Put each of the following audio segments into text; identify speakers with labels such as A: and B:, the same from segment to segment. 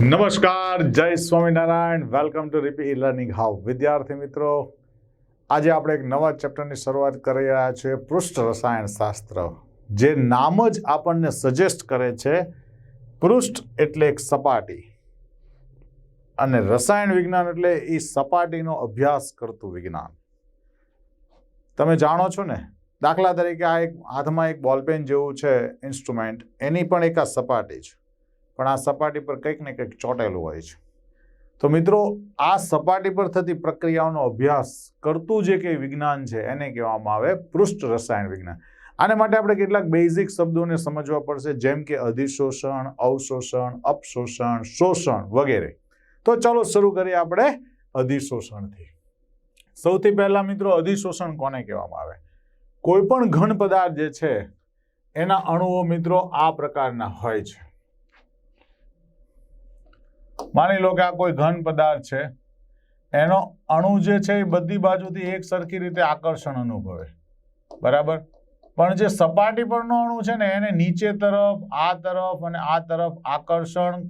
A: નમસ્કાર, જય Swaminarayan. Welcome to રીપી લર્નિંગ હાઉ વિદ્યાર્થી મિત્રો, આજે આપણે એક નવા ચેપ્ટરની શરૂઆત કરી રહ્યા છીએ, પૃષ્ઠ રસાયણ શાસ્ત્ર. જે નામ જ આપણને સજેસ્ટ કરે છે, પૃષ્ઠ એટલે એક સપાટી. અને રસાયણ વિજ્ઞાન એટલે એ સપાટીનો અભ્યાસ કરતું વિજ્ઞાન. તમે જાણો છો ને, દાખલા તરીકે આ એક હાથમાં એક બોલપેન જેવું છે ઇન્સ્ટ્રુમેન્ટ, એની પણ એક આ સપાટી છે. પણ આ સપાટી પર કંઈક ને કંઈક ચોંટેલું હોય છે. તો મિત્રો, આ સપાટી પર થતી પ્રક્રિયાઓનો અભ્યાસ કરતું જે કંઈ વિજ્ઞાન છે, એને કહેવામાં આવે પૃષ્ઠ રસાયણ વિજ્ઞાન. આને માટે આપણે કેટલાક બેઝિક શબ્દોને સમજવા પડશે, જેમ કે અધિશોષણ, અવશોષણ, અપશોષણ, શોષણ વગેરે. તો ચાલો શરૂ કરીએ આપણે અધિશોષણથી. સૌથી પહેલા મિત્રો અધિશોષણ કોને કહેવામાં આવે? કોઈ પણ ઘન પદાર્થ જે છે, એના અણુઓ મિત્રો આ પ્રકારના હોય છે. માની લો કે આ કોઈ ઘન પદાર્થ છે, એનો અણુ જે છે એ બધી બાજુથી એક સરખી રીતે આકર્ષણ અનુભવે. બરાબર? પણ જે સપાટી પરનો અણુ છે ને, એને નીચે તરફ, આ તરફ અને આ તરફ આકર્ષણ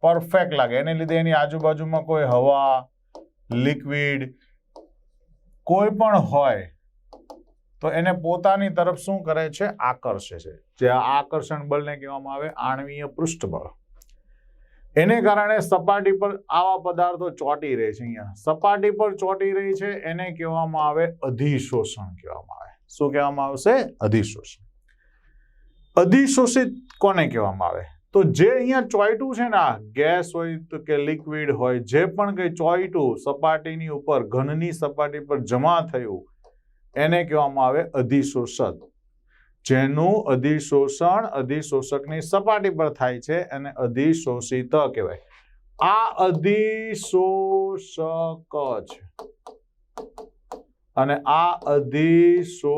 A: પરફેક્ટ લાગે. એને લીધે એની આજુબાજુમાં કોઈ હવા લિક્વિડ કોઈ પણ હોય, તો એને પોતાની તરફ શું કરે છે? આકર્ષે છે. જે આકર્ષણ બળને કહેવામાં આવે આણવીય પૃષ્ઠબળ. એને કારણે સપાટી પર આવા પદાર્થો ચોંટી રહે છે અહીંયા. સપાટી પર ચોંટી રહી છે, એને કહેવામાં આવે અધિશોષણ કહેવામાં આવે. શું કહેવામાં આવશે? અધિશોષણ. અધિશોષિત કોને કહેવામાં આવે? તો જે અહીંયા ચોઈટું છે ને આ ગેસ હોય તો કે લિક્વિડ હોય, જે પણ કંઈ ચોઈટું સપાટીની ઉપર, ઘનની સપાટી પર જમા થયું, એને કહેવામાં આવે અધિશોષક. જેનું અધિશોષણ અધિશોષકની સપાટી પર થાય છે, એને અધિશોષિત કહેવાય. આ અધિશોષક છે અને આ અધિશોષિત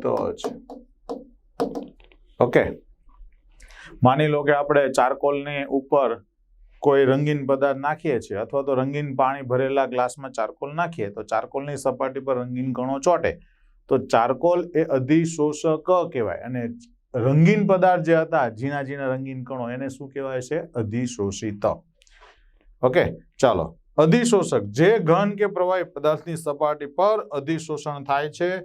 A: છે ઓકે. માની લો કે આપણે ચારકોલની ઉપર કોઈ રંગીન પદાર્થ નાખીએ છીએ, અથવા તો રંગીન પાણી ભરેલા ગ્લાસમાં ચારકોલ નાખીએ, તો ચારકોલની સપાટી પર રંગીન કણો ચોટે. તો ચારકોલ એ અધિશોષક કહેવાય અને રંગીન પદાર્થ જે હતા, ઝીણા ઝીણા રંગીન કણો, એને શું કહેવાય છે? અધિશોષિત. ઓકે, ચાલો. અધિશોષક, જે ઘન કે પ્રવાહી પદાર્થની સપાટી પર અધિશોષણ થાય છે,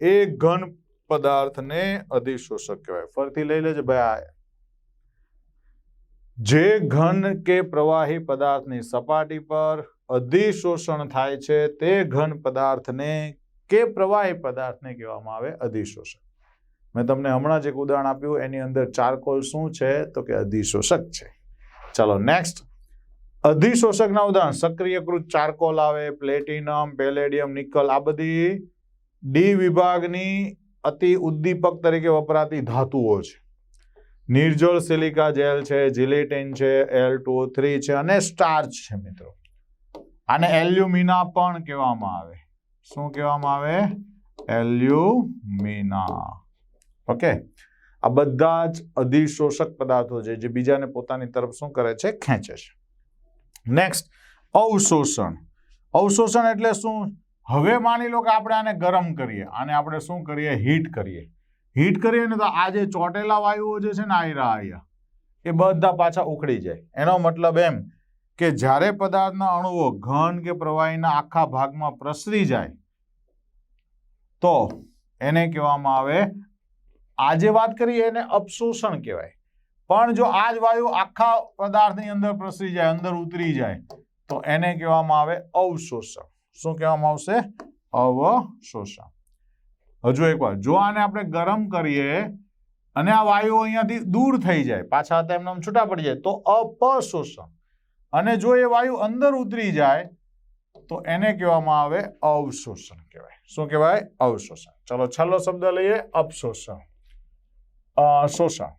A: એ ઘન પદાર્થને અધિશોષક કહેવાય. ફરીથી લઈ લેજે, ભાઈ જે ઘન કે પ્રવાહી પદાર્થની સપાટી પર અધિશોષણ થાય છે, તે ઘન પદાર્થને કે પ્રવાહી પદાર્થને કહેવામાં આવે અધિશોષક મેં તમને હમણાં જ એક ઉદાહરણ આપ્યું, એની અંદર ચારકોલ શું છે? તો કે અધિશોષક છે. ચાલો નેક્સ્ટ અધિશોષકના ઉદાહરણ, સક્રિયકૃત ચારકોલ આવે, પ્લેટિનમ, પેલેડિયમ, નિકલ, આ બધી ડી વિભાગની અતિ ઉદ્દીપક તરીકે વપરાતી ધાતુઓ છે. નિર્જળ સિલિકા જેલ છે, જીલેટિન છે એલ ટુ થ્રી છે અને સ્ટાર્ચ છે મિત્રો. આને એલ્યુમિના પણ કહેવામાં આવે. શું કહેવામાં આવે? એલ્યુમિના. ઓકે. આ બધા જ અધિશોષક પદાર્થો છે જે બીજાને પોતાની તરફ શું કરે છે? ખેંચે છે. નેક્સ્ટ અવશોષણ. અવશોષણ એટલે શું? હવે માની લો કે આપણે આને ગરમ કરીએ. આને આપણે શું કરીએ? હીટ કરીએ. હીટ કરીએ ને તો આ જે ચોટેલા વાયુઓ જે છે ને આયરા આયા એ બધા પાછા ઉખડી જાય. એનો મતલબ એમ કે જ્યારે પદાર્થના અણુઓ ઘન કે પ્રવાહીના આખા ભાગમાં પ્રસરી જાય, તો એને કહેવામાં આવે, આજે વાત કરીએ એને અપશોષણ કહેવાય. પણ જો આ જ વાયુ આખા પદાર્થની અંદર પ્રસરી જાય, અંદર ઉતરી જાય, તો એને કહેવામાં આવે અવશોષણ. શું કહેવામાં આવશે? અવશોષણ. હજુ એકવાર, જો આને આપણે ગરમ કરીએ અને આ વાયુઓ અહીંયાથી દૂર થઈ જાય, પાછા હતા એમને છૂટા પડી જાય, તો અપશોષણ. અને જો એ વાયુ અંદર ઉતરી જાય, તો એને કહેવામાં આવે અવશોષણ કહેવાય. શું કહેવાય? અવશોષણ. ચલો છેલ્લો શબ્દ લઈએ, અપશોષણ. શોષણ.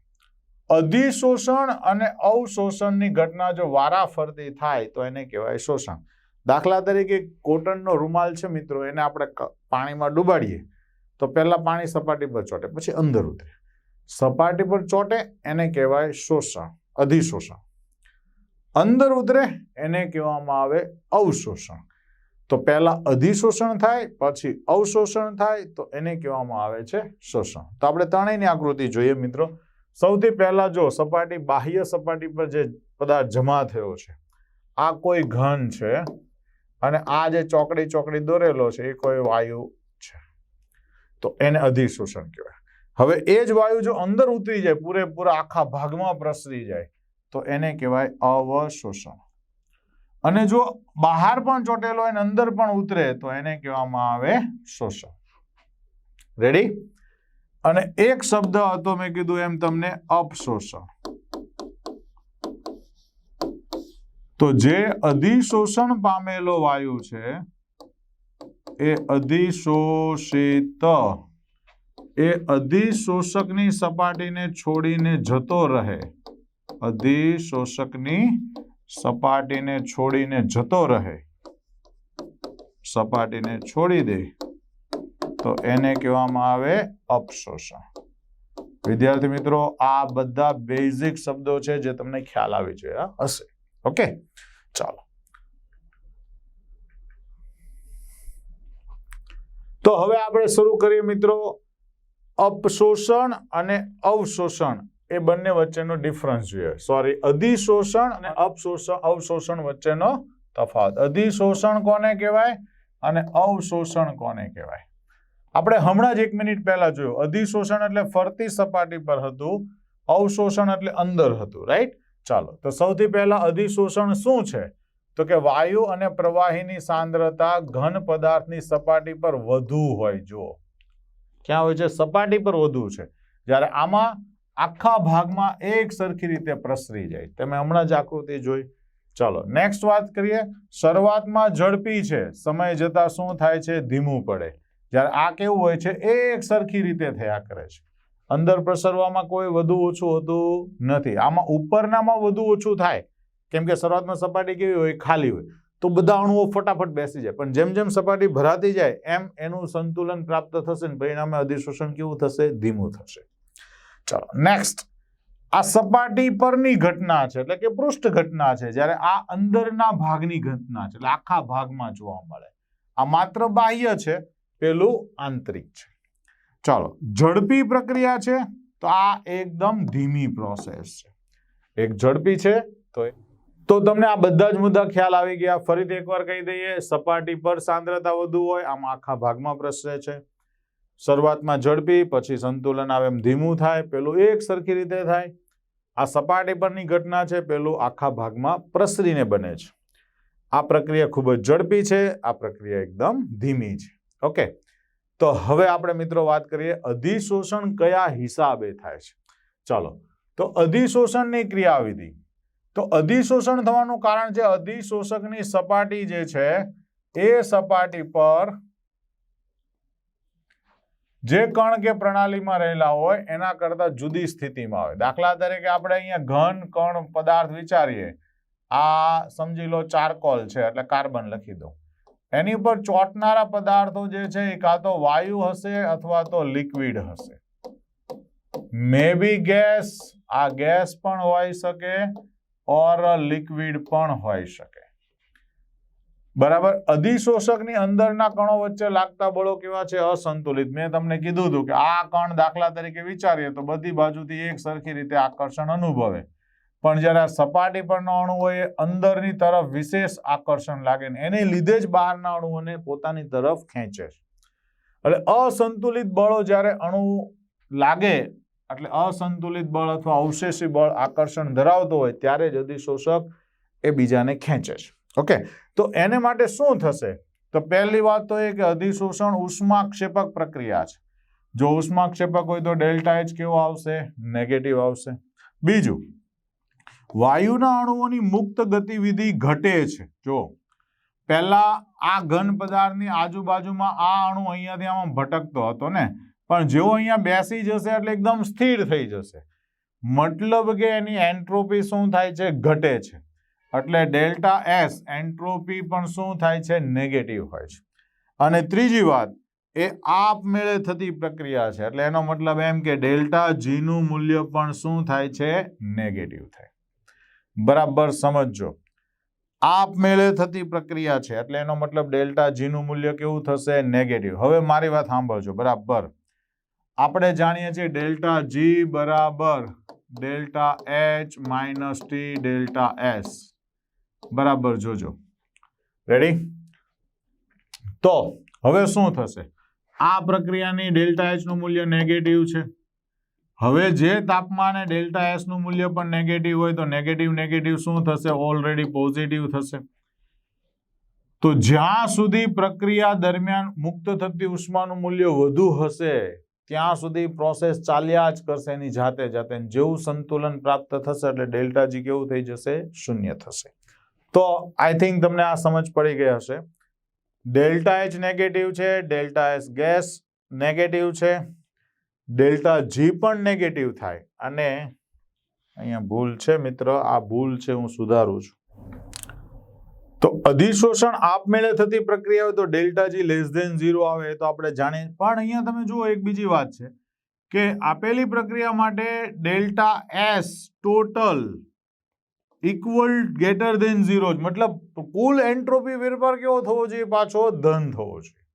A: અધિશોષણ અને અવશોષણની ઘટના જો વારાફરતી થાય, તો એને કહેવાય શોષણ. દાખલા તરીકે કોટનનો રૂમાલ છે મિત્રો, એને આપણે પાણીમાં ડુબાડીએ. તો પહેલાં પાણી સપાટી પર ચોટે, પછી અંદર ઉતરે. સપાટી પર ચોટે, એને કહેવાય શોષણ, અધિશોષણ. અંદર ઉતરે, એને કહેવામાં આવે અવશોષણ. તો પહેલાં અધિશોષણ થાય, પછી અવશોષણ થાય, તો એને કહેવામાં આવે છે શોષણ. તો આપણે ત્રણેયની આકૃતિ જોઈએ મિત્રો. સૌથી પહેલાં જો સપાટી, બાહ્ય સપાટી પર જે પદાર્થ જમા થયો છે, આ કોઈ ઘન છે, અને આ જે ચોકડી ચોકડી દોરેલો છે, એ કોઈ વાયુ તો એને અધિશોષણ કહેવાય. હવે એ જ વાયુ જો અંદર ઉતરી જાય, પૂરેપૂરા આખા ભાગમાં પ્રસરી જાય, તો એને કહેવાય અવશોષણ. અને જો બહાર પણ ચોટેલો હોય અંદર પણ ઉતરે, તો એને કહેવામાં આવે શોષણ. રેડી અને એક શબ્દ હતો મેં કીધું એમ તમને, અપશોષણ. તો જે અધિશોષણ પામેલો વાયુ છે એ અધિશોષિત. એ અધિશોષકની સપાટીને છોડીને જતો રહે. અધિશોષકની સપાટીને છોડીને જતો રહે. સપાટીને છોડી દે. તો એને કહેવામાં આવે અપશોષણ. વિદ્યાર્થી મિત્રો, આ બધા બેઝિક શબ્દો છે જે તમને ખ્યાલ આવી જોઈએ હશે. ઓકે ચાલો. તો હવે આપણે શરૂ કરીએ મિત્રો. અપશોષણ અને અવશોષણ. એ બંને વચ્ચેનો ડિફરન્સ જોઈએ. સોરી અધિશોષણ અને અપશોષણ અવશોષણ વચ્ચેનો તફાવત. અધિશોષણ કોને કહેવાય? અને અવશોષણ કોને કહેવાય? આપણે હમણાં જ એક મિનિટ પહેલા જોયું. અધિશોષણ એટલે ફરતી સપાટી પર હતું. અવશોષણ એટલે અંદર હતું. રાઈટ ચાલો. તો સૌથી પહેલા અધિશોષણ શું છે? તો કે વાયુ અને પ્રવાહીની સાંદ્રતા ઘન પદાર્થની સપાટી પર વધુ હોય, જુઓ. ક્યાં હોય છે? સપાટી પર વધુ છે. જ્યારે આમાં આખા ભાગમાં એક સરખી રીતે પ્રસરી જાય. તમે હમણાં જ આકૃતિ જોઈ. ચાલો નેક્સ્ટ વાત કરીએ. શરૂઆતમાં ઝડપી છે. સમય જતાં શું થાય છે? ધીમું પડે. જ્યારે આ કેવું હોય છે? એક સરખી રીતે થયા કરે છે. અંદર પ્રસરવામાં કોઈ વધુ ઓછું હોતું નથી. આમાં ઉપરનામાં વધુ ઓછું થાય. કેમ કે શરૂઆતમાં સપાટી કેવી હોય? ખાલી હોય. તો બધા અણુઓ ફટાફટ બેસી જાય. પણ જેમ જેમ સપાટી ભરાતી જાય, એમ એનું સંતુલન પ્રાપ્ત થશે ને પરિણામે અધિશોષણ કેવું થશે? ધીમું થશે. ચાલો નેક્સ્ટ આ સપાટી પરની ઘટના છે, એટલે કે પૃષ્ઠ ઘટના છે, જ્યારે આ અંદરના ભાગની ઘટના છે, એટલે આખા ભાગમાં જોવા મળે. આ માત્ર બાહ્ય છે, પેલું આંતરિક છે. ચાલો, ઝડપી પ્રક્રિયા છે, તો આ એકદમ ધીમી પ્રોસેસ છે. એક ઝડપી છે, તો તો તમને આ બધા જ મુદ્દા ખ્યાલ આવી ગયા. ફરીથી એકવાર કહી દઈએ, સપાટી પર સાંદ્રતા વધુ હોય, આમાં આખા ભાગમાં પ્રસરે છે. શરૂઆતમાં ઝડપી, પછી સંતુલન આવે એમ ધીમું થાય, પેલું એક સરખી રીતે થાય. આ સપાટી પરની ઘટના છે, પેલું આખા ભાગમાં પ્રસરીને બને છે. આ પ્રક્રિયા ખૂબ જ ઝડપી છે, આ પ્રક્રિયા એકદમ ધીમી છે. ઓકે. તો હવે આપણે મિત્રો વાત કરીએ, અધિશોષણ કયા હિસાબે થાય છે? ચાલો. તો અધિશોષણની ક્રિયાવિધિ તો અધિશોષણ થવાનું કારણ છે અધિશોષકની સપાટી જે છે, એ સપાટી પર જે કણ કે પ્રણાલીમાં રહેલા હોય, એના કરતા જુદી સ્થિતિમાં હોય દાખલા તરીકે આપણે અહીંયા ઘન, કણ પદાર્થ વિચારીએ. આ સમજી લો ચારકોલ છે, એટલે કાર્બન લખી દો એની ઉપર ચોંટનારા પદાર્થો જે છે, એ કાં તો વાયુ હશે અથવા તો લિક્વિડ હશે. મે બી ગેસ, આ ગેસ પણ હોઈ શકે. ઓર લિક્વિડ પણ હોઈ શકે. બરાબર? અધિશોષકની અંદરના કણો વચ્ચે લાગતા બળો કેવા છે? અસંતુલિત. મેં તમને કીધું હતું કે આ કણ દાખલા તરીકે વિચારીએ તો બધી બાજુથી એક સરખી રીતે આકર્ષણ અનુભવે. પણ જ્યારે આ સપાટી પરનો અણુ હોય અંદરની તરફ વિશેષ આકર્ષણ લાગે ને એને લીધે જ બહારના અણુઓને પોતાની તરફ ખેંચે છે. એટલે અસંતુલિત બળો જ્યારે અણુ લાગે એટલે અસંતુલિત બળ અથવા અવશેષી બળ આકર્ષણ ધરાવતો હોય ત્યારે જ અધિશોષક એ બીજાને ખેંચે છે. ઓકે? તો એને માટે શું થશે? તો પહેલી વાત તો એ કે અધિશોષણ ઉષ્માક્ષેપક પ્રક્રિયા છે. જો ઉષ્માક્ષેપક હોય તો ડેલ્ટા એચ કેવો આવશે? નેગેટિવ આવશે. બીજું, વાયુના અણુઓની મુક્ત ગતિવિધિ ઘટે છે. જો, પહેલા આ ઘન પદાર્થની આજુબાજુમાં આ અણુ અહીંયાથી આમાં ભટકતો હતો ને પણ જેઓ અહીંયા બેસી જશે એટલે એકદમ સ્થિર થઈ જશે. મતલબ કે એની એન્ટ્રોપી શું થાય છે? ઘટે છે. એટલે ડેલ્ટા એસ એન્ટ્રોપી પણ શું થાય છે? નેગેટિવ હોય છે. અને ત્રીજી વાત, એ આપમેળે થતી પ્રક્રિયા છે. એટલે એનો મતલબ એમ કે ડેલ્ટા જીનું મૂલ્ય પણ શું થાય છે? નેગેટિવ થાય. બરાબર સમજજો. આપમેળે થતી પ્રક્રિયા છે. એટલે એનો મતલબ ડેલ્ટા જીનું મૂલ્ય કેવું થશે? નેગેટિવ. હવે મારી વાત સાંભળજો. બરાબર. આપણે જાણીએ છીએ ડેલ્ટા જી બરાબર delta H minus T delta S. બરાબર જોજો. રેડી તો હવે શું થશે? આ પ્રક્રિયાની ડેલ્ટા એચનું મૂલ્ય નેગેટિવ છે. હવે જે તાપમાને ડેલ્ટા એસનું મૂલ્ય પણ નેગેટિવ હોય તો નેગેટિવ નેગેટિવ શું થશે? ઓલરેડી પોઝિટિવ થશે. તો જ્યાં સુધી પ્રક્રિયા દરમિયાન મુક્ત થતી ઉષ્માનું મૂલ્ય વધુ હશે ત્યાં સુધી પ્રોસેસ ચાલ્યા જ કરશે એની જાતે જાતે. જેવું સંતુલન પ્રાપ્ત થશે એટલે ડેલ્ટા જી કેવું થઈ જશે? શૂન્ય થશે. તો આઈ થિંક તમને આ સમજ પડી ગઈ હશે. ડેલ્ટા એચ નેગેટિવ છે, ડેલ્ટા એસ ગેસ નેગેટિવ છે. ડેલ્ટા જી પણ નેગેટિવ થાય. અને અહીંયા ભૂલ છે મિત્ર, આ ભૂલ છે હું સુધારું છું. તો અધિશોષણ આપમેળે થતી પ્રક્રિયા હોય તો delta G less than zero આવે તો આપણે જાણીએ. પણ અહીંયા તમે જુઓ એક બીજી વાત છે કે આપેલી પ્રક્રિયા માટે delta S total equal greater than zero મતલબ કુલ એન્ટ્રોપી ફેરફાર કેવો થવો જોઈએ? પાછો ધન થવો જોઈએ.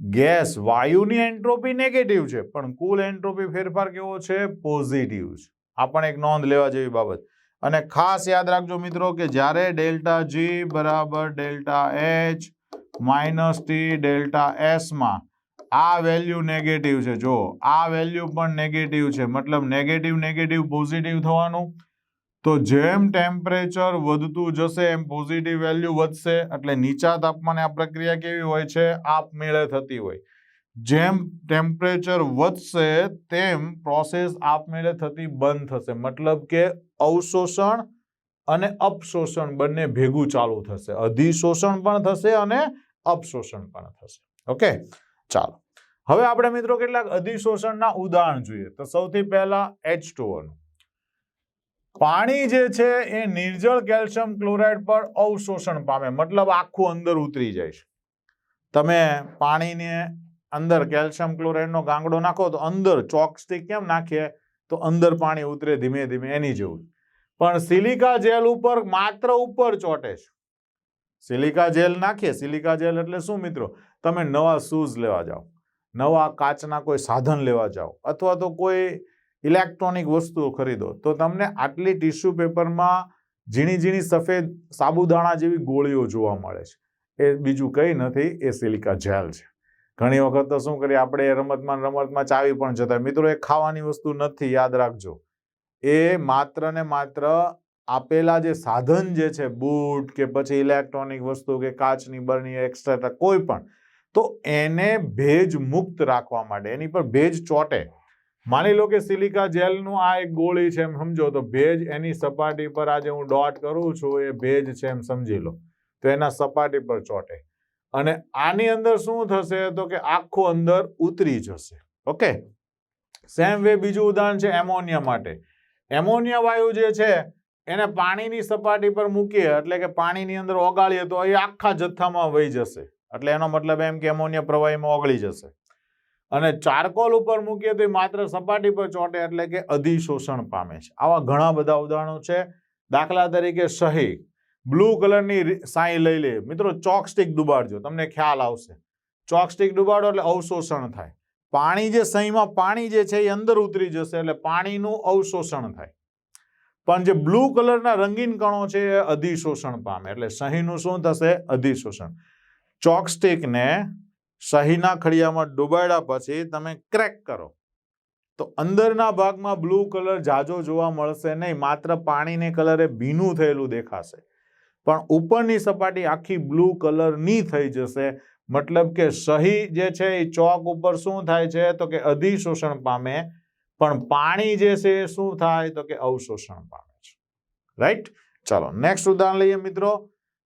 A: ગેસ વાયુની એન્ટ્રોપી નેગેટિવ છે, પણ કુલ એન્ટ્રોપી ફેરફાર કેવો છે? પોઝિટિવ છે. આ પણ એક નોંધ લેવા જેવી બાબત. અને ખાસ યાદ રાખજો મિત્રો કે જ્યારે ડેલ્ટા જી બરાબર delta H minus T delta એસમાં આ વેલ્યુ નેગેટિવ છે. જો આ વેલ્યુ પણ નેગેટિવ છે, મતલબ નેગેટિવ નેગેટિવ પોઝિટિવ થવાનું. તો જેમ ટેમ્પરેચર વધતું જશે, એમ પોઝિટિવ વેલ્યુ વધશે. એટલે નીચા તાપમાને આ પ્રક્રિયા કેવી હોય છે? આપમેળે થતી હોય. જેમ ટેમ્પરેચર વધશે, તેમ પ્રોસેસ આપમેળે થતી બંધ થશે. મતલબ કે અવશોષણ અને અપશોષણ બંને ભેગું ચાલુ થશે. અધિશોષણ પણ થશે અને અપશોષણ પણ થશે. ઓકે ચાલો. હવે આપણે મિત્રો કેટલાક અધિશોષણના ઉદાહરણ જોઈએ. તો સૌથી પહેલા એચનું. પાણી જે છે એ નિર્જળ કેલ્શિયમ ક્લોરાઇડ પર અવશોષણ પામે. મતલબ આખું અંદર ઉતરી જાય છે. તમે પાણીને અંદર કેલ્શિયમ ક્લોરાઇડનો ગાંગડો નાખો તો અંદર ચોકસ્ટિક કેમ નાખીએ? તો અંદર પાણી ઉતરે ધીમે ધીમે એની જેવું પણ સિલિકા જેલ ઉપર માત્ર ઉપર ચોટે છે. સિલિકા જેલ નાખીએ, સિલિકા જેલ એટલે શું મિત્રો? તમે નવા શૂઝ લેવા જાઓ, નવા કાચના કોઈ સાધન લેવા જાઓ અથવા તો કોઈ ઇલેક્ટ્રોનિક વસ્તુઓ ખરીદો, તો તમને આટલી ટીશ્યુ પેપરમાં ઝીણી ઝીણી સફેદ સાબુદાણા જેવી ગોળીઓ જોવા મળે છે. એ બીજું કંઈ નથી, એ સિલિકા જેલ છે. ઘણી વખત તો શું કરીએ, આપણે રમતમાં રમતમાં ચાવી પણ જતા મિત્રો એ ખાવાની વસ્તુ નથી, યાદ રાખજો. એ માત્ર ને માત્ર આપેલા જે સાધન જે છે, બૂટ કે પછી ઇલેક્ટ્રોનિક વસ્તુ કે કાચની બરણી એક્સ્ટ્રા કોઈ પણ, તો એને ભેજ મુક્ત રાખવા માટે, એની પર ભેજ ચોટે. માની લો કે સિલિકા જેલનું આ એક ગોળી છે એમ સમજો તો ભેજ એની સપાટી પર આજે હું ડોટ કરું છું, એ ભેજ છે એમ સમજી લો. તો એના સપાટી પર ચોટે. અને આની અંદર શું થશે તો કે આખું અંદર ઉતરી જશે. ઓકે? સેમ વે બીજું ઉદાહરણ છે એમોનિયા માટે. એમોનિયા વાયુ જે છે, એને પાણીની સપાટી પર મૂકીએ, એટલે કે પાણીની અંદર ઓગાળીએ, તો એ આખા જથ્થામાં વહી જશે. એટલે એનો મતલબ એમ કે એમોનિયા પ્રવાહીમાં ઓગળી જશે. અને ચારકોલ ઉપર મૂકીએ તો એ માત્ર સપાટી પર ચોંટે, એટલે કે અધિશોષણ પામે છે. આવા ઘણા બધા ઉદાહરણો છે. દાખલા તરીકે સહી. બ્લુ કલરની સાઈ લઈ લે. મિત્રો, ચોકસ્ટિક ડુબાડજો તમને ખ્યાલ આવશે. ચોકસ્ટિક ડુબાડો એટલે અવશોષણ થાય. પાણી જે સહીમાં પાણી જે છે એ અંદર ઉતરી જશે એટલે પાણીનું અવશોષણ થાય. પણ જે બ્લુ કલરના રંગીન કણો છે એ અધિશોષણ પામે. એટલે સહીનું શું થશે? અધિશોષણ. ચોકસ્ટિકને સહીના ખડિયામાં ડુબાડ્યા પછી તમે ક્રેક કરો. તો અંદરના ભાગમાં બ્લુ કલર જાજો જોવા મળશે નહીં. માત્ર પાણીને કલરે ભીનું થયેલું દેખાશે. પણ ઉપરની સપાટી આખી બ્લુ કલરની થઈ જશે. મતલબ કે સહી જે છે એ ચોક ઉપર શું થાય છે? તો કે અધિશોષણ પામે. પણ પાણી જે છે એ શું થાય? તો કે અવશોષણ પામે છે. રાઈટ ચાલો નેક્સ્ટ ઉદાહરણ લઈએ મિત્રો.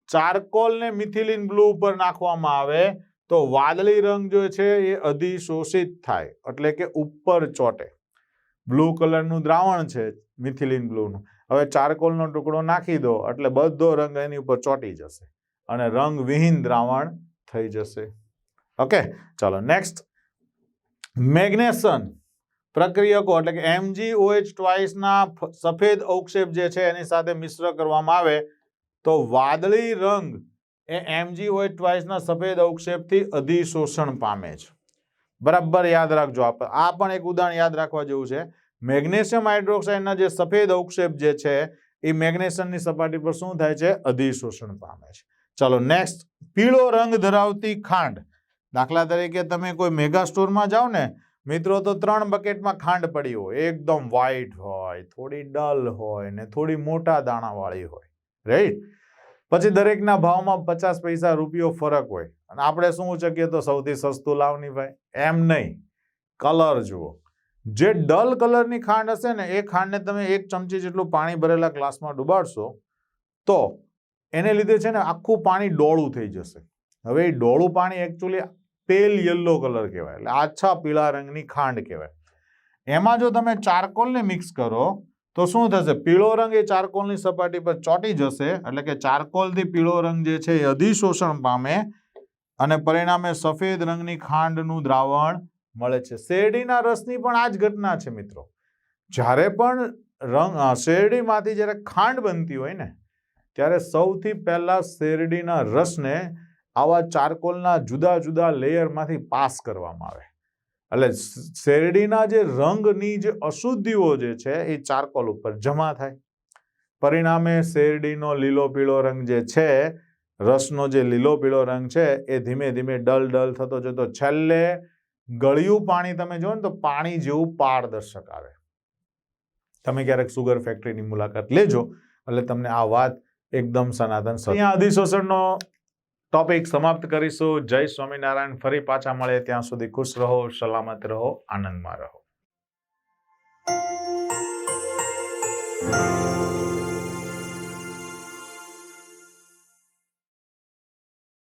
A: ચારકોલને મિથિલિન બ્લુ ઉપર નાખવામાં આવે તો વાદળી રંગ જો છે એ અધિશોષિત થાય. એટલે કે ઉપર ચોટે. બ્લુ કલરનું દ્રાવણ છે મિથિલિન બ્લુનું હવે ચારકોલનો ટુકડો નાખી દો એટલે બધો રંગ એની ઉપર ચોંટી જશે અને રંગ વિહીન દ્રાવણ થઈ જશે. ઓકે ચાલો નેક્સ્ટ મેગ્નેશન પ્રક્રિયકો એટલે કે એમજી ઓએચ ટ્વાઇસના સફેદ અવક્ષેપ જે છે એની સાથે મિશ્ર કરવામાં આવે તો વાદળી રંગ એ એમજી ઓએચ ટ્વાઇસના સફેદ અવક્ષેપથી અધિશોષણ પામે છે. બરાબર યાદ રાખજો આ પણ એક ઉદાહરણ યાદ રાખવા જેવું છે. મેગ્નેશિયમ હાઇડ્રોક્સાઇડના જે સફેદ અવક્ષેપ જે છે, એ મેગ્નેશિયમની સપાટી પર શું થાય છે? અધિશોષણ પામે છે. ચાલો નેક્સ્ટ પીળો રંગ ધરાવતી ખાંડ. દાખલા તરીકે તમે કોઈ મેગા સ્ટોરમાં જાઓ ને, મિત્રો તો ત્રણ બકેટમાં ખાંડ પડી હોય. એકદમ વ્હાઈટ હોય, થોડી ડલ હોય ને થોડી મોટા દાણાવાળી હોય. રાઈટ પછી દરેકના ભાવમાં પચાસ પૈસા રૂપિયો ફરક હોય. અને આપણે શું શકીએ તો સૌથી સસ્તું લાવની ભાઈ? એમ નહીં. કલર જુઓ. જે ડલ કલરની ખાંડ હશે ને એ ખાંડને તમે એક ચમચી જેટલું પાણી ભરેલા ગ્લાસમાં ડુબાડશો તો એને લીધે છે ને આખું પાણી ડોળું થઈ જશે. હવે એ ડોળું પાણી એકચ્યુઅલી પેલ યલો કલર કહેવાય એટલે આછા પીળા રંગની ખાંડ કહેવાય. એમાં જો તમે ચારકોલને મિક્સ કરો તો શું થશે? પીળો રંગ એ ચારકોલની સપાટી પર ચોંટી જશે એટલે કે ચારકોલથી પીળો રંગ જે છે એ અધિશોષણ પામે અને પરિણામે સફેદ રંગની ખાંડનું દ્રાવણ મળે છે. શેરડીના રસની પણ આ જ ઘટના છે મિત્રો. જ્યારે પણ રંગ શેરડીમાંથી જ્યારે ખાંડ બનતી હોય ને, ત્યારે સૌથી પહેલાં શેરડીના રસને આવા ચારકોલના જુદા જુદા લેયરમાંથી પાસ કરવામાં આવે. એટલે શેરડીના જે રંગની જે અશુદ્ધિઓ જે છે એ ચારકોલ ઉપર જમા થાય. પરિણામે શેરડીનો લીલો પીળો રંગ જે છે, રસનો જે લીલો પીળો રંગ છે, એ ધીમે ધીમે ડલ ડલ થતો જતો. છેલ્લે ગળ્યું પાણી તમે જો ને તો પાણી જેવું પારદર્શક આવે. તમે ક્યારેક સુગર ફેક્ટરીની મુલાકાત લેજો એટલે તમને આ વાત એકદમ સનાતન અહીંયા અધિશોષણનો ટોપિક સમાપ્ત કરીશું. જય સ્વામિનારાયણ. ફરી પાછા મળે ત્યાં સુધી ખુશ રહો, સલામત રહો, આનંદમાં રહો.